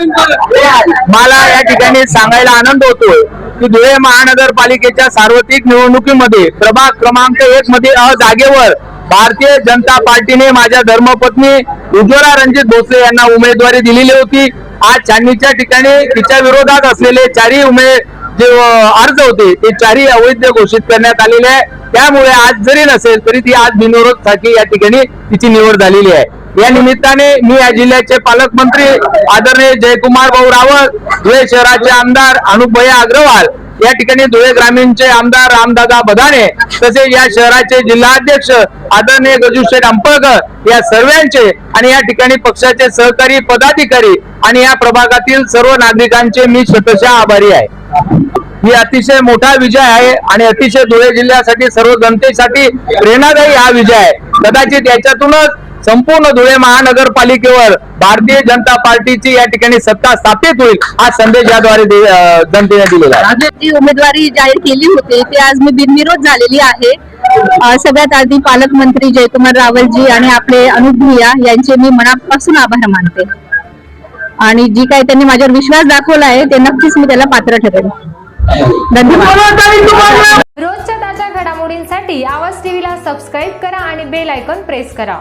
मला या ठिकाणी सांगायला आनंद होतोय की धुळे महानगरपालिकेच्या सार्वत्रिक निवडणुकीमध्ये प्रभाग क्रमांक एक मध्ये अ जागेवर भारतीय जनता पार्टीने माझ्या धर्मपत्नी उज्ज्वला रणजित भोसले यांना उमेदवारी दिलेली होती. आज छाननीच्या ठिकाणी तिच्या विरोधात असलेले चारही उमेद जे अर्ज होते ते चारही अवैध घोषित करण्यात आलेले आहे. त्यामुळे आज जरी नसेल तरी ती आज बिनविरोधसाठी या ठिकाणी तिची निवड झालेली आहे. या निमित्ताने मी या जिल्ह्याचे पालकमंत्री आदरणीय जयकुमार भाऊ रावत धुळे शहराचे आमदार अनुपया अग्रवाल या ठिकाणी धुळे ग्रामीणचे आमदार रामदादा बदाने तसेच या शहराचे जिल्हाध्यक्ष आदरणीय गजूशेठ अंपळकर या सर्वांचे आणि या ठिकाणी पक्षाचे सहकारी पदाधिकारी आणि या प्रभागातील सर्व नागरिकांचे मी शतशा आभारी आहे. ही अतिशय मोठा विजय आहे आणि अतिशय धुळे जिल्ह्यासाठी सर्व जनतेसाठी प्रेरणादायी हा विजय आहे. कदाचित याच्यातूनच संपूर्ण धुळे महानगरपालिकेवर भारतीय जनता पार्टीची या ठिकाणी सत्ता स्थापित होईल हा संदेश याद्वारे जनतेने दिलेला आहे. जी उमेदवारी जाहीर केली होती ती आज मी बिनविरोध झालेली आहे. सगळ्यात आधी पालकमंत्री जयकुमार रावलजी आणि आपले अनुप भुया यांचे मी मनापासून आभार मानते. आणि जी काही त्यांनी माझ्यावर विश्वास दाखवला आहे ते नक्कीच मी त्याला पात्र ठरेल रोजच्या ताज्या घडामोडींसाठी आवाज टीव्हीला सबस्क्राईब करा आणि बेल आयकॉन प्रेस करा.